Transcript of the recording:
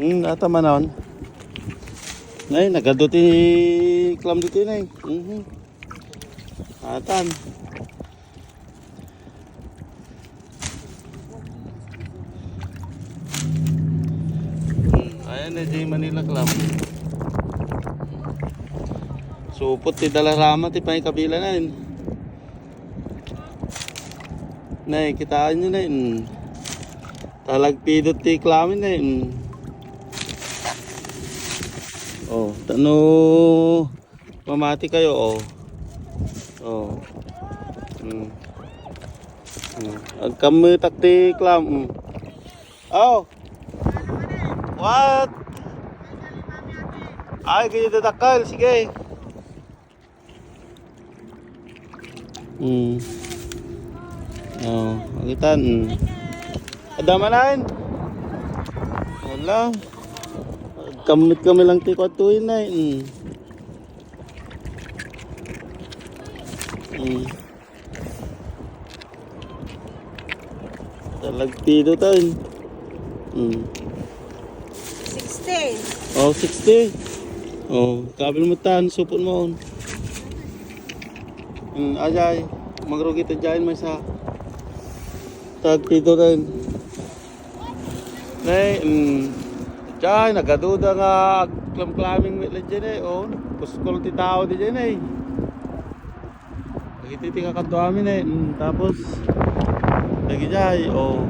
Hmm, ata manon. Nay, nagaduti klam dito nay. Mhm. Atan. Ayan na J Manila Club. Supot ti dala rama ti pay kabila na yun. Nay, kitaan nyo na yun. Talagpidot ti klamin na yun. Oh, tano mamati kayo oh. Oh. Mm. Ag kami takti klam. Mm. Oh. What? Ay, kayo tatakal. Sige. Hmm. Oh, agitan. Mm. Adamanan. Wala. Kamit kami lang ti kwatuin na. Mm. Mm. Talagpido tayo. Mm. 16. Oh, 60. Oh, kabil mo tan, supon mo on. Mm, ajay, magrugi ta dyan may sa tag dito rin. Nay, mm, dyan, nagaduda nga klam-klaming wetland dyan eh, oh. Puskol ti tao di dyan eh. Nagititi ka kanto amin eh, mm, tapos, lagi dyan, oh.